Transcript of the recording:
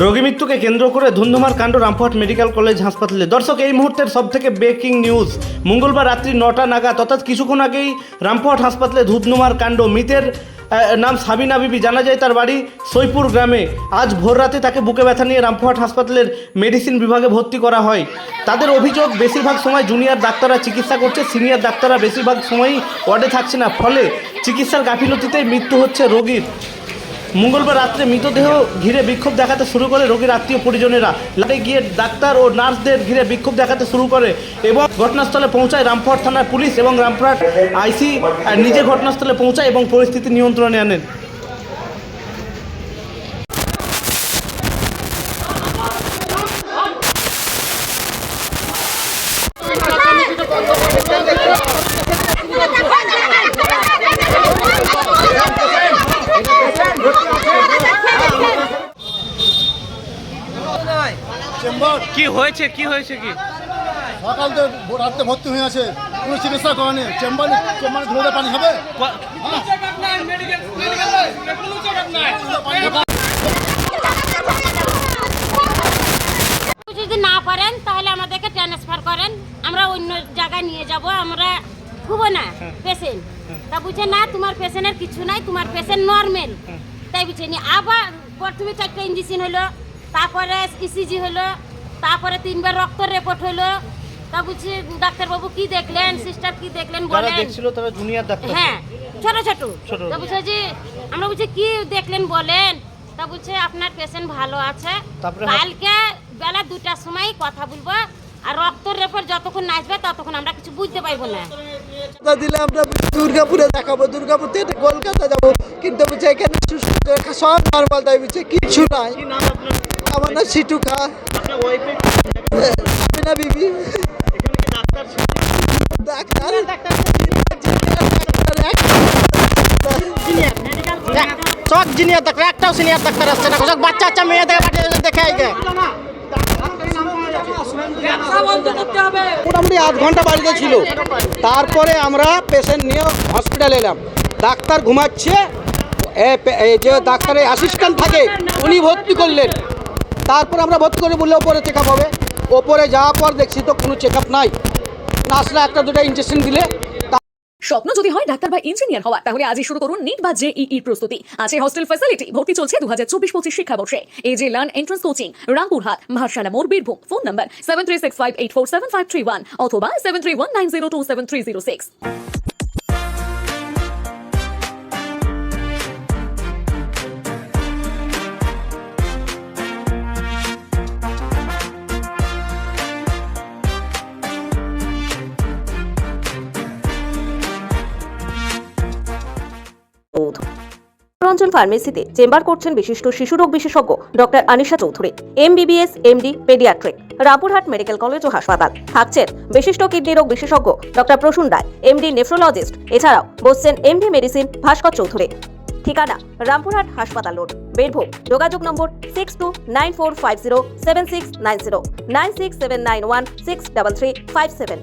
রোগী মৃত্যুকে কেন্দ্র করে ধুন্ধুমার কাণ্ড রামপুরহাট মেডিকেল কলেজ হাসপাতালে। দর্শক, এই মুহূর্তের সব থেকে ব্রেকিং নিউজ মঙ্গলবার রাত্রি নটা নাগাদ, অর্থাৎ কিছুক্ষণ আগেই রামপুরহাট হাসপাতালে ধুন্ধুমার কাণ্ড। মৃতের নাম সাবিনা বিবি, জানা যায় তার বাড়ি সৈপুর গ্রামে। আজ ভোর রাতে তাকে বুকে ব্যথা নিয়ে রামপুরহাট হাসপাতালের মেডিসিন বিভাগে ভর্তি করা হয়। তাদের অভিযোগ, বেশিরভাগ সময় জুনিয়র ডাক্তাররা চিকিৎসা করছে সিনিয়র ডাক্তাররা বেশিরভাগ সময়ই ওয়ার্ডে থাকছে না। ফলে চিকিৎসার গাফিলতিতেই মৃত্যু হচ্ছে রোগীর। মঙ্গলবার রাত্রে মৃতদেহ ঘিরে বিক্ষোভ দেখাতে শুরু করে রোগীর আত্মীয় পরিজনেরা। লাটে গিয়ে ডাক্তার ও নার্সদের ঘিরে বিক্ষোভ দেখাতে শুরু করে এবং ঘটনাস্থলে পৌঁছায় রামপুরহাট থানার পুলিশ এবং রামপুরহাট আইসি নিজে ঘটনাস্থলে পৌঁছায় এবং পরিস্থিতি নিয়ন্ত্রণে আনেন। চেম্বার। কি হয়েছে কি হয়েছে কি? সকাল থেকে রাত্রে ভর্তি হয়ে আছে। কোনো চিকিৎসা করেনি চেম্বারে চেম্বারে ধরে পানি হবে? যদি না পারেন তাহলে আমাদেরকে ট্রান্সফার করেন। আমরা অন্য জায়গায় নিয়ে যাব। আমরা খুবো না পেশেন্ট তা বুঝে না তোমার পেশেন্টের কিছু নাই তোমার পেশেন্ট নর্মাল তাই বুঝে নি? আবার প্রথমে চারটা ইঞ্জেকশন হলো। তারপরে ইসিজি হলো তারপরে তিনবার রক্ত রিপোর্ট হলো। তা বুঝছি ডাক্তারবাবু কি দেখলেন সিস্টার কি দেখলেন বলেন? দেখছিল তারা জুনিয়র ডাক্তার হ্যাঁ ছোট ছোট। ছোট। তা বলছে যে আমরা বলছি কি দেখলেন বলেন? তা বলছে আপনার পেশেন্ট ভালো আছে। কালকে বেলা দুটার সময় কথা বলব আর রক্তর রেপর যতক্ষণ আসবে ততক্ষণ আমরা কিছু বুঝতে পারব না। দিলে আমরা দুর্গাপুরে দেখাবো দুর্গাপুর থেকে কলকাতা যাব। কিন্তু বলছে এখানে সুস্থ সব নর্মাল তাই কিচ্ছু নাই। নাম আমার না সিটু খা। আপনার ওয়াইফের না বিবি? ডাক্তার। সব জিনিয়ার ডাক্তার একটাও সিনিয়র ডাক্তার আসছে না। সব বাচ্চা বাচ্চা মেয়ে দেখে পাঠিয়ে দেখে আইকে মোটামুটি আধ ঘণ্টা বাড়িতে ছিল। তারপরে আমরা পেশেন্ট নিয়ে হসপিটালে এলাম। ডাক্তার ঘুমাচ্ছে যে ডাক্তারের অ্যাসিস্ট্যান্ট থাকে উনি ভর্তি করলেন। তারপর আমরা ভর্তি করে বললে ওপরে চেক আপ হবে। ওপরে যাওয়ার পর দেখছি তো কোনো চেক আপ নাই। নার্সরা একটা দুটো ইঞ্জেকশন দিলে স্বপ্ন যদি হয় ডাক্তার বা ইঞ্জিনিয়ার হওয়া, তাহলে আজই শুরু করুন নিট বা জেইই প্রস্তুতি। আছে হস্টেল ফ্যাসিলিটি ভর্তি চলছে দু হাজার চব্বিশ পঁচিশ শিক্ষাবর্ষে। এই যে learn entrance coaching Rampurhat, Bharsala মোড় Birbhum phone number seven three six five eight four seven five three one অথবা seven three one nine zero two seven three zero six Ranjan ফার্মেসিতে চেম্বার করছেন বিশিষ্ট শিশুরোগ বিশেষজ্ঞ doctor Anisha Chowdhury, MBBS, MD, paediatric, Rampurhat medical college ও হাসপাতাল। থাকছেন বিশিষ্ট kidney রোগ বিশেষজ্ঞ doctor Prasun Roy, MD nephrologist. এছাড়াও বসছেন এমডি মেডিসিন ভাস্কর চৌধুরী। ঠিকানা রামপুরহাট হাসপাতাল রোড, বীরভূম। যোগাযোগ number six two nine four five zero seven six nine zero nine six seven nine one six double three five seven